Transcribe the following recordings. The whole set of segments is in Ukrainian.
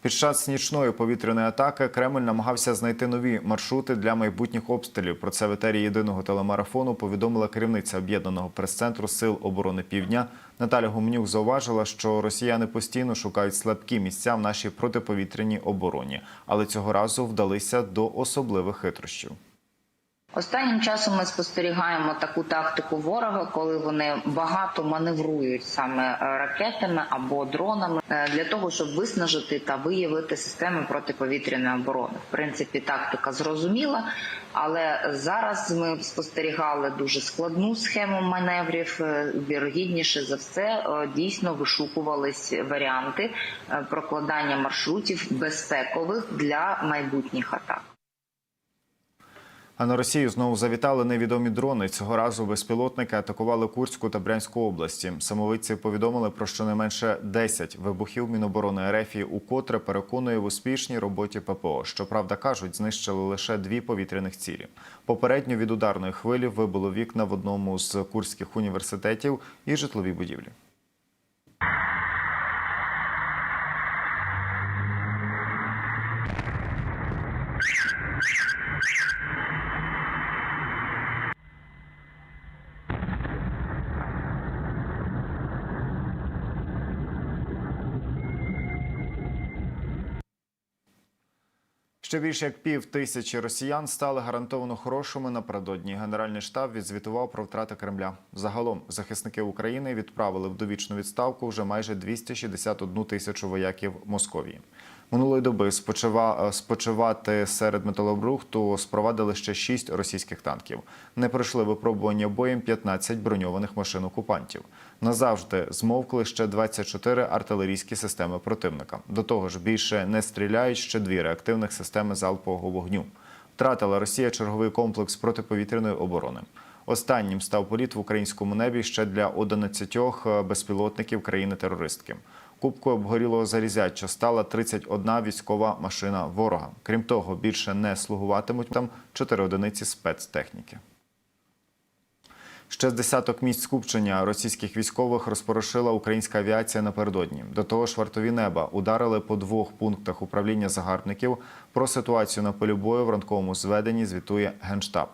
Під час нічної повітряної атаки Кремль намагався знайти нові маршрути для майбутніх обстрілів. Про це в етері єдиного телемарафону повідомила керівниця об'єднаного прес-центру Сил оборони Півдня. Наталя Гумнюк. зауважила, що росіяни постійно шукають слабкі місця в нашій протиповітряній обороні, але цього разу вдалися до особливих хитрощів. Останнім часом ми спостерігаємо таку тактику ворога, коли вони багато маневрують саме е, ракетами або дронами е, для того, щоб виснажити та виявити системи протиповітряної оборони. В принципі, тактика зрозуміла, але зараз ми спостерігали дуже складну схему маневрів. Е, Вірогідніше за все, дійсно вишукувались варіанти прокладання маршрутів безпекових для майбутніх атак. А на Росію знову завітали невідомі дрони. Цього разу безпілотники атакували Курську та Брянську області. Самовидці повідомили про щонайменше 10 вибухів Міноборони РФ, укотре переконує в успішній роботі ППО. Щоправда, кажуть, знищили лише дві повітряних цілі. Попередньо від ударної хвилі вибило вікна в одному з курських університетів і житлові будівлі. Ще більше як пів тисячі росіян стали гарантовано хорошими напередодні. Генеральний штаб відзвітував про втрати Кремля. Загалом захисники України відправили в довічну відставку вже майже 261 тисячу вояків Московії. Минулої доби спочива... спочивати серед металобрухту спровадили ще шість російських танків. Не пройшли випробування боєм 15 броньованих машин окупантів. Назавжди змовкли ще 24 артилерійські системи противника. До того ж, більше не стріляють ще дві реактивних системи залпового вогню. Втратила Росія черговий комплекс протиповітряної оборони. Останнім став політ в українському небі ще для 11 безпілотників країни-терористки. Кубкою обгорілого залізяча стала 31 військова машина ворога. Крім того, більше не слугуватимуть там 4 одиниці спецтехніки. Ще з десяток місць скупчення російських військових розпорошила українська авіація напередодні. До того ж, вартові неба ударили по двох пунктах управління загарбників. Про ситуацію на полі бою в ранковому зведенні звітує генштаб.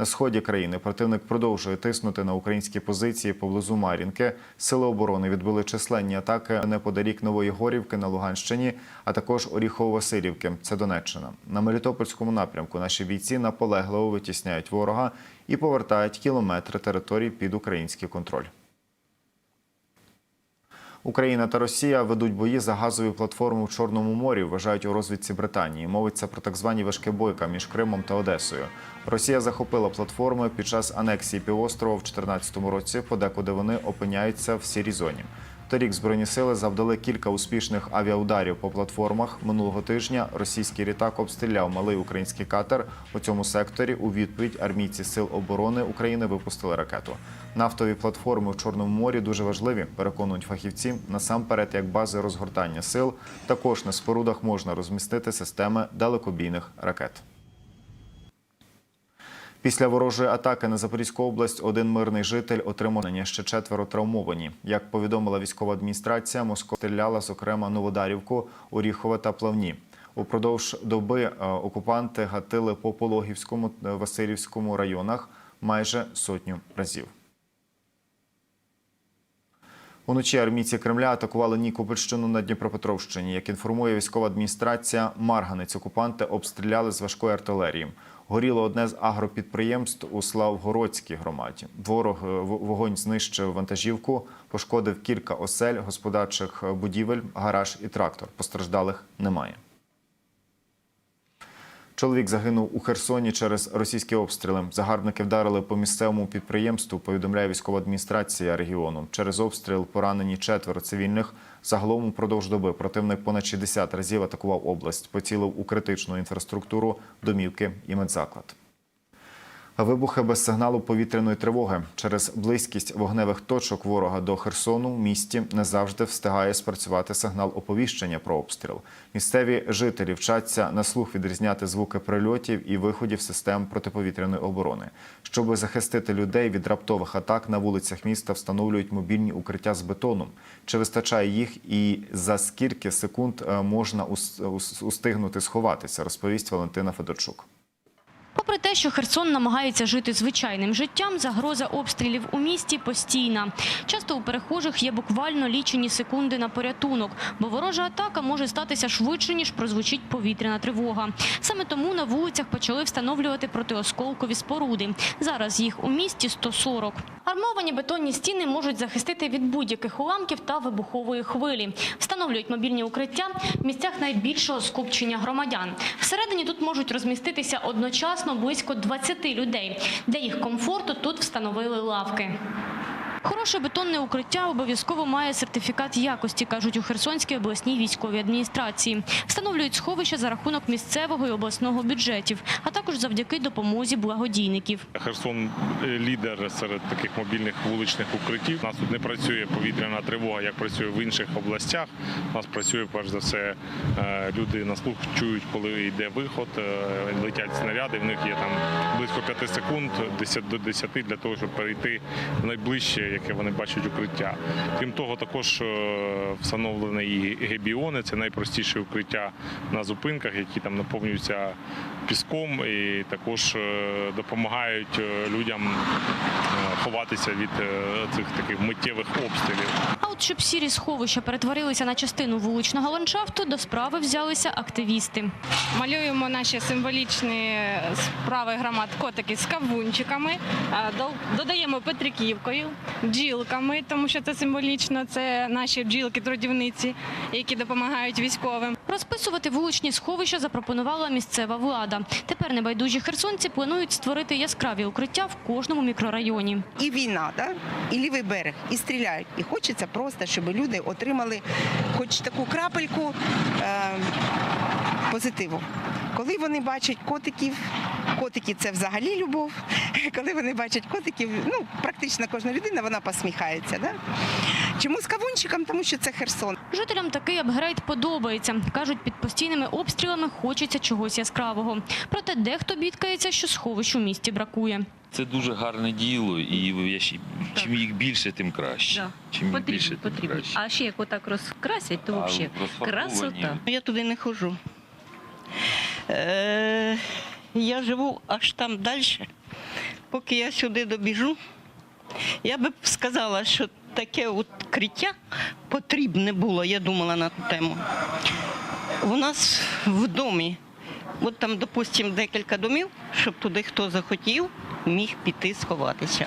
На сході країни противник продовжує тиснути на українські позиції поблизу Мар'їнки. Сили оборони відбили численні атаки неподалік Нової Горівки на Луганщині, а також Оріхово-Василівки. Це Донеччина. На Мелітопольському напрямку наші бійці наполегливо витісняють ворога і повертають кілометри території під український контроль. Україна та Росія ведуть бої за газові платформи в Чорному морі. Вважають у розвідці Британії. Мовиться про так звані важкебойка між Кримом та Одесою. Росія захопила платформи під час анексії півострова в 2014 році, подекуди вони опиняються в сірій зоні. Торік збройні сили завдали кілька успішних авіаударів по платформах. Минулого тижня російський літак обстріляв малий український катер у цьому секторі. У відповідь армійці сил оборони України випустили ракету. Нафтові платформи в Чорному морі дуже важливі, переконують фахівці. Насамперед, як бази розгортання сил, також на спорудах можна розмістити системи далекобійних ракет. Після ворожої атаки на Запорізьку область один мирний житель отримав ранення, ще четверо травмовані. Як повідомила військова адміністрація, Москва стріляла, зокрема, Новодарівку, Оріхове та Плавні. Упродовж доби е, окупанти гатили по Пологівському е, Васильівському районах майже сотню разів. Уночі армійці Кремля атакували Нікопольщину на Дніпропетровщині. Як інформує військова адміністрація, Марганець окупанти обстріляли з важкої артилерії. Горіло одне з агропідприємств у Славгородській громаді. Ворог е, вогонь знищив вантажівку, пошкодив кілька осель, господарчих е, будівель, гараж і трактор. Постраждалих немає. Чоловік загинув у Херсоні через російські обстріли. Загарбники вдарили по місцевому підприємству. Повідомляє військова адміністрація регіону. Через обстріл поранені четверо цивільних. Загалом упродовж доби противник понад 60 разів атакував область, поцілив у критичну інфраструктуру, домівки і медзаклад. Вибухи без сигналу повітряної тривоги через близькість вогневих точок ворога до Херсону в місті не завжди встигає спрацювати сигнал оповіщення про обстріл. Місцеві жителі вчаться на слух відрізняти звуки прильотів і виходів систем протиповітряної оборони. Щоб захистити людей від раптових атак на вулицях міста, встановлюють мобільні укриття з бетоном. Чи вистачає їх і за скільки секунд е, можна ус- ус- устигнути сховатися, розповість Валентина Федорчук. Попри те, що Херсон намагається жити звичайним життям, загроза обстрілів у місті постійна. Часто у перехожих є буквально лічені секунди на порятунок, бо ворожа атака може статися швидше, ніж прозвучить повітряна тривога. Саме тому на вулицях почали встановлювати протиосколкові споруди. Зараз їх у місті 140. Армовані бетонні стіни можуть захистити від будь-яких уламків та вибухової хвилі. Встановлюють мобільні укриття в місцях найбільшого скупчення громадян. Всередині тут можуть розміститися одночасно близько 20 людей. Для їх комфорту тут встановили лавки. Хороше бетонне укриття обов'язково має сертифікат якості, кажуть у Херсонській обласній військовій адміністрації. Встановлюють сховища за рахунок місцевого і обласного бюджетів, а також завдяки допомозі благодійників. Херсон е, лідер серед таких мобільних вуличних укриттів. У нас тут не працює повітряна тривога, як працює в інших областях. У нас працює перш за все. е, Люди на слух чують, коли йде виход, е, летять снаряди. В них є там близько 5 секунд, 10 до 10 для того, щоб перейти в найближче, яке вони бачать укриття. Крім того, також е, встановлені і гебіони. Це найпростіше укриття на зупинках, які там наповнюються піском і також е, допомагають е, людям е, ховатися від цих таких миттєвих обстрілів. А от щоб сірі сховища перетворилися на частину вуличного ландшафту, до справи взялися активісти. Малюємо наші символічні справи громад котики з кавунчиками, до- додаємо петриківкою, бджілками, тому що це символічно. Це наші бджілки-трудівниці, які допомагають військовим. Розписувати вуличні сховища запропонувала місцева влада. Тепер небайдужі херсонці планують створити яскраві укриття в кожному мікрорайоні. і війна, да? і лівий берег, і стріляють. І хочеться просто, щоб люди отримали хоч таку крапельку е, позитиву. Коли вони бачать котиків, котики це взагалі любов. Коли вони бачать котиків, ну практично кожна людина вона посміхається. Да? Чому з кавунчиком? Тому що це Херсон. Жителям такий апгрейд подобається. Кажуть, під постійними обстрілами хочеться чогось яскравого. Проте дехто бідкається, що сховищ у місті бракує. Це дуже гарне діло, і я ще- чим їх більше, тим краще. Да. Чим їх Потрібно, більше, тим потрібно. краще. А ще як отак розкрасять, то А взагалі розфарбовані красота. Я туди не ходжу. Е, я живу аж там далі. Поки я сюди добіжу, я би сказала, що таке відкриття потрібне було, я думала на ту тему. У нас в домі, от там, допустимо, декілька домів, щоб туди хто захотів, міг піти сховатися.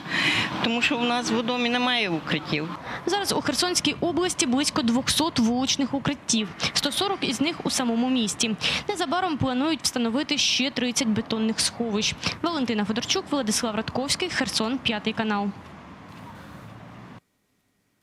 Тому що в нас в домі немає укриттів. Зараз у Херсонській області близько 200 вуличних укриттів, 140 із них у самому місті. Незабаром планують встановити ще 30 бетонних сховищ. Валентина Федорчук, Владислав Радковський, Херсон, п'ятий канал.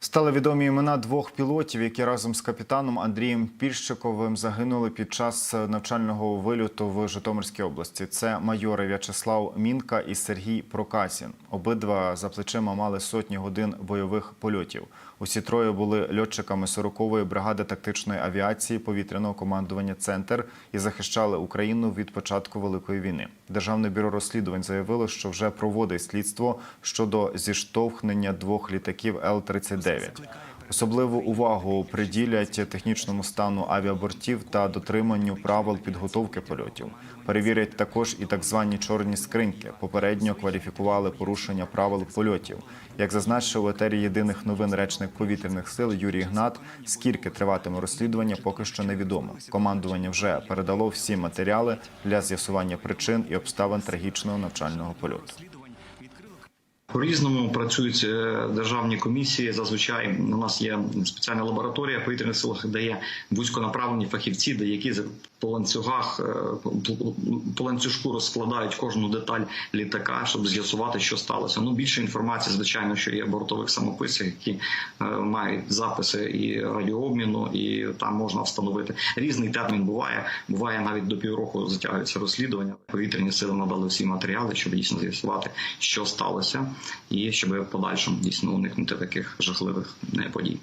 Стали відомі імена двох пілотів, які разом з капітаном Андрієм Пільщиковим загинули під час навчального вильоту в Житомирській області. Це майори В'ячеслав Мінка і Сергій Прокасін. Обидва за плечима мали сотні годин бойових польотів. Усі троє були льотчиками 40-ї бригади тактичної авіації повітряного командування Центр і захищали Україну від початку великої війни. Державне бюро розслідувань заявило, що вже проводить слідство щодо зіштовхнення двох літаків Л-39. Особливу увагу приділять технічному стану авіабортів та дотриманню правил підготовки польотів. Перевірять також і так звані чорні скриньки. Попередньо кваліфікували порушення правил польотів. Як зазначив у етері єдиних новин речник повітряних сил Юрій Гнат, скільки триватиме розслідування, поки що невідомо. Командування вже передало всі матеріали для з'ясування причин і обставин трагічного навчального польоту. По-різному працюють е, державні комісії. Зазвичай у нас є спеціальна лабораторія повітряних силах, де є вузьконаправлені фахівці, де які по ланцюгах е, по- по ланцюжку розкладають кожну деталь літака, щоб з'ясувати, що сталося. Ну більше інформації, звичайно, що є в бортових самописах, які е, мають записи і радіообміну, і там можна встановити різний термін. Буває, буває навіть до півроку затягується розслідування. Повітряні сили надали всі матеріали, щоб дійсно з'ясувати, що сталося, і щоб в подальшому дійсно уникнути таких жахливих е, подій.